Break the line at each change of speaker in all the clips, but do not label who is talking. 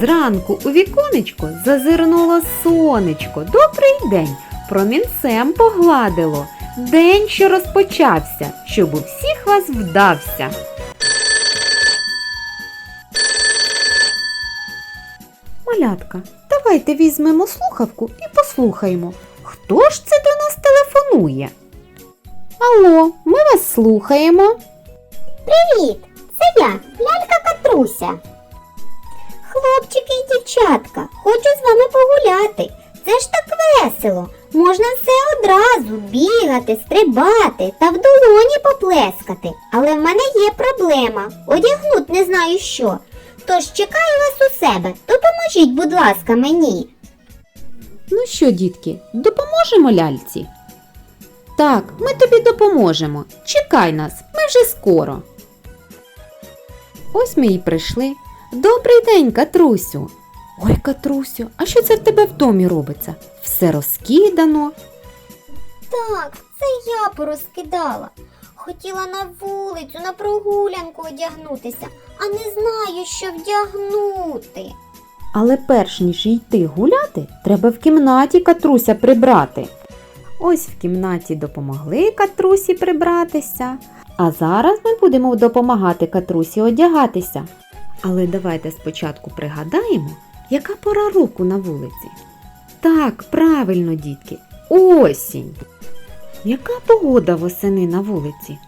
Зранку у віконечко зазирнуло сонечко. Добрий день! Промінцем погладило. День, що розпочався, щоб у всіх вас вдався. Малятка, давайте візьмемо слухавку і послухаємо, хто ж це до нас телефонує. Алло, ми вас слухаємо.
Привіт! Це я, лялька Катруся. Хлопчики і дівчатка, хочу з вами погуляти. Це ж так весело. Можна все одразу бігати, стрибати та в долоні поплескати. Але в мене є проблема. Одягнуть не знаю що. Тож чекаю вас у себе. Допоможіть, будь ласка, мені.
Ну що, дітки, допоможемо ляльці? Так, ми тобі допоможемо. Чекай нас, ми вже скоро. Ось ми і прийшли. Добрий день, Катрусю. Ой, Катрусю, а що це в тебе в домі робиться? Все розкидано.
Так, це я порозкидала. Хотіла на вулицю, на прогулянку одягнутися, а не знаю, що вдягнути.
Але перш ніж йти гуляти, треба в кімнаті Катруся прибрати. Ось в кімнаті допомогли Катрусі прибратися. А зараз ми будемо допомагати Катрусі одягатися. Але давайте спочатку пригадаємо, яка пора року на вулиці. Так, правильно, дітки, осінь. Яка погода восени на вулиці?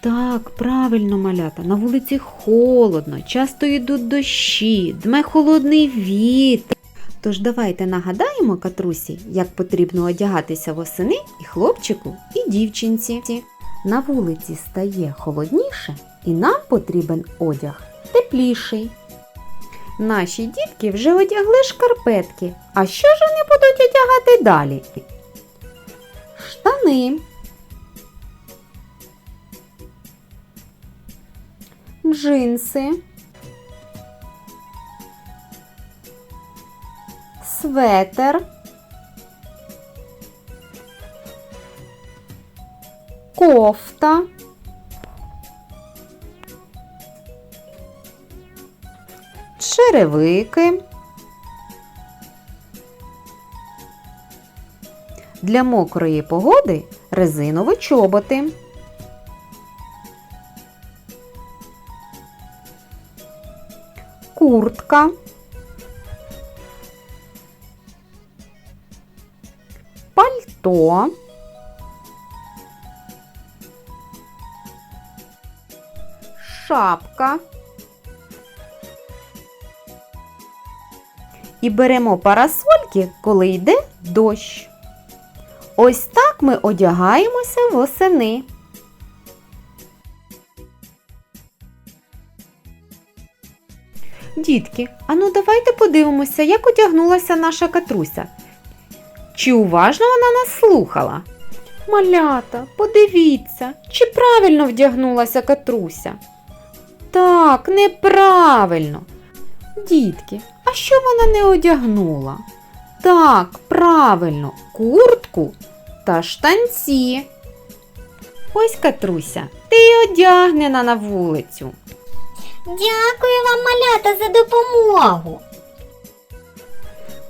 Так, правильно, малята, на вулиці холодно, часто йдуть дощі, дме холодний вітер. Тож давайте нагадаємо Катрусі, як потрібно одягатися восени і хлопчику, і дівчинці. На вулиці стає холодніше, і нам потрібен одяг тепліший. Наші дітки вже одягли шкарпетки. А що ж вони будуть одягати далі? Штани. Джинси. Светер. Кофта. Черевики. Для мокрої погоди резинові чоботи. Куртка. Пальто. Шапка. І беремо парасольки, коли йде дощ. Ось так ми одягаємося восени. Дітки, а ну давайте подивимося, як одягнулася наша катруся. Чи уважно вона нас слухала? Малята, подивіться, чи правильно вдягнулася катруся? Так, неправильно. Дітки, а що вона не одягнула? Так, правильно, куртку та штанці. Ось Катруся, ти одягнена на вулицю.
Дякую вам, малята, за допомогу.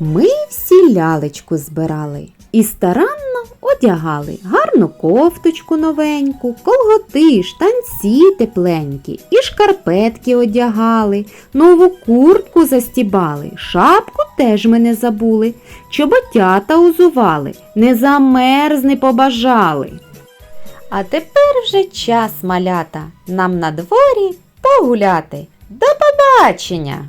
Ми всі лялечку збирали і старанно одягали гарну кофточку новеньку, колготи, штанці тепленькі, і шкарпетки одягали, нову куртку застібали, шапку теж ми не забули, чоботята узували, не замерзни побажали. А тепер вже час малята нам на дворі погуляти. До побачення!